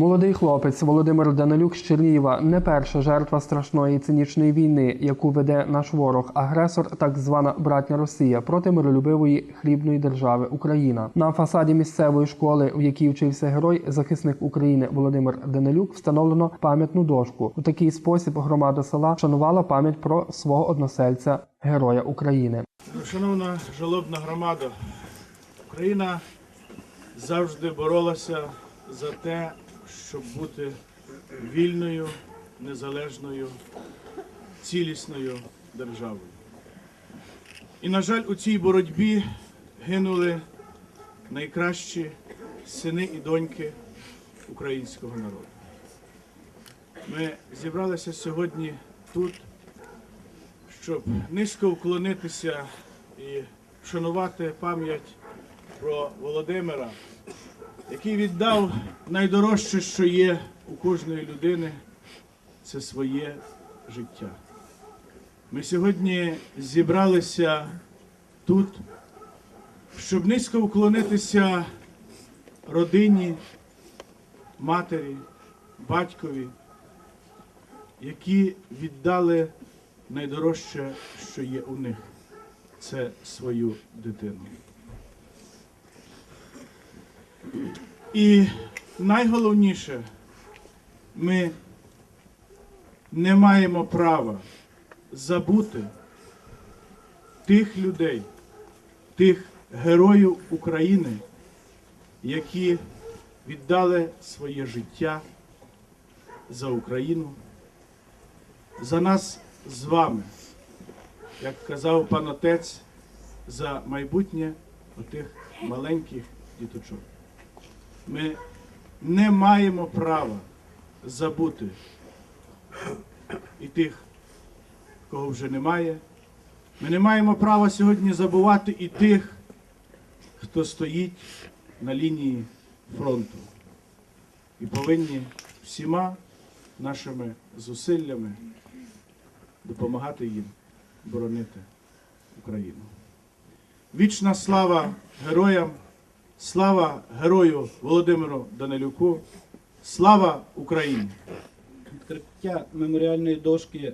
Молодий хлопець Володимир Данилюк з Чернігова не перша жертва страшної цинічної війни, яку веде наш ворог, агресор, так звана братня Росія проти миролюбивої хлібної держави Україна. На фасаді місцевої школи, в якій вчився герой, захисник України Володимир Данилюк, встановлено пам'ятну дошку. У такий спосіб громада села шанувала пам'ять про свого односельця, героя України. Шановна жалобна громада, Україна завжди боролася за те, щоб бути вільною, незалежною, цілісною державою. І, на жаль, у цій боротьбі гинули найкращі сини і доньки українського народу. Ми зібралися сьогодні тут щоб низько вклонитися і вшанувати пам'ять про Володимира, який віддав найдорожче, що є у кожної людини, це своє життя. Ми сьогодні зібралися тут, щоб низько вклонитися родині, матері, батькові, які віддали найдорожче, що є у них, це свою дитину. І найголовніше, ми не маємо права забути тих людей, тих героїв України, які віддали своє життя за Україну, за нас з вами, як казав пан отець, за майбутнє отих маленьких діточок. Ми не маємо права забути і тих, кого вже немає. Ми не маємо права сьогодні забувати і тих, хто стоїть на лінії фронту. І повинні всіма нашими зусиллями допомагати їм боронити Україну. Вічна слава героям, слава герою Володимиру Данилюку, слава Україні! Відкриття меморіальної дошки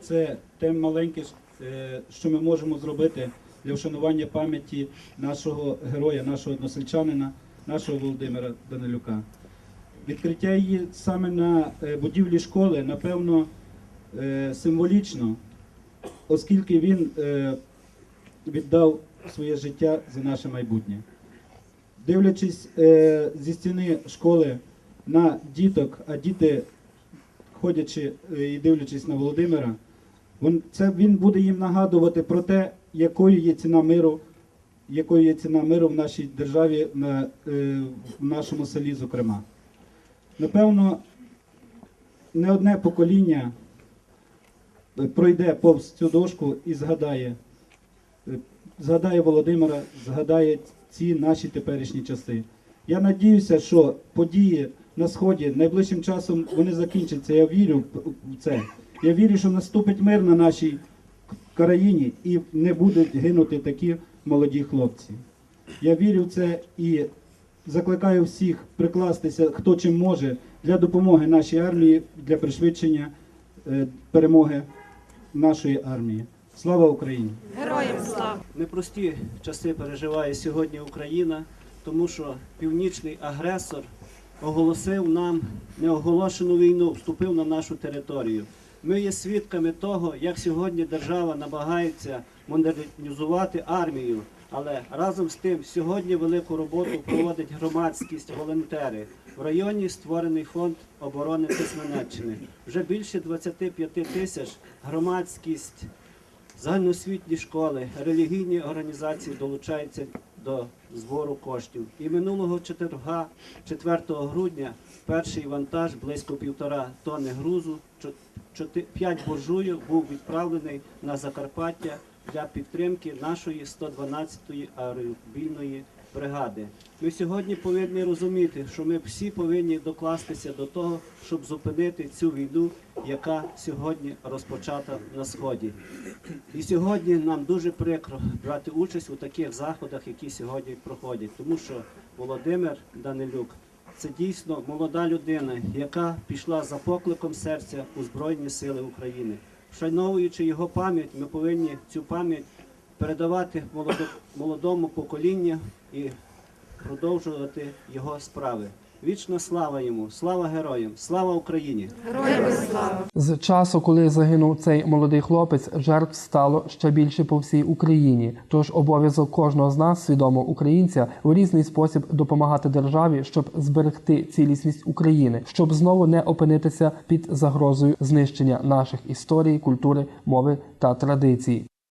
це те маленьке, е, що ми можемо зробити для вшанування пам'яті нашого героя, нашого односельчанина, нашого Володимира Данилюка. Відкриття її саме на е, будівлі школи, напевно, е, символічно, оскільки він віддав своє життя за наше майбутнє. Дивлячись е, зі стіни школи на діток, а діти ходячи е, і дивлячись на Володимира, він, це, він буде їм нагадувати про те, якою є ціна миру, якою є ціна миру в нашій державі, на, е, в нашому селі, зокрема. Напевно, не одне покоління е, пройде повз цю дошку і згадає, е, згадає Володимира, згадає ці наші теперішні часи. Я надіюся, що події на сході найближчим часом вони закінчаться. Я вірю в це. Я вірю, що наступить мир на нашій країні і не будуть гинути такі молоді хлопці. Я вірю в це і закликаю всіх прикластися, хто чим може, для допомоги нашій армії, для пришвидшення е, перемоги нашої армії. Слава Україні! Героям слава! Непрості часи переживає сьогодні Україна, тому що північний агресор оголосив нам неоголошену війну, вступив на нашу територію. Ми є свідками того, як сьогодні держава намагається модернізувати армію, але разом з тим сьогодні велику роботу проводить громадськість, волонтери. В районі створений фонд оборони Тисменеччини. Вже більше 25 тисяч громадськість загальноосвітні школи, релігійні організації долучаються до збору коштів. І минулого четверга, 4 грудня, перший вантаж близько півтора тонни грузу, 5 буржуїв був відправлений на Закарпаття для підтримки нашої 112-ї аеробійної бригади. Ми сьогодні повинні розуміти, що ми всі повинні докластися до того, щоб зупинити цю війну, яка сьогодні розпочата на сході. І сьогодні нам дуже прикро брати участь у таких заходах, які сьогодні проходять, тому що Володимир Данилюк це дійсно молода людина, яка пішла за покликом серця у Збройні Сили України. Вшановуючи його пам'ять, ми повинні цю пам'ять передавати молодо- молодому поколінню і продовжувати його справи. Вічна слава йому, слава героям, слава Україні! З часу, коли загинув цей молодий хлопець, жертв стало ще більше по всій Україні. Тож обов'язок кожного з нас, свідомого українця, у різний спосіб допомагати державі, щоб зберегти цілісність України, щоб знову не опинитися під загрозою знищення наших історій, культури, мови та традицій.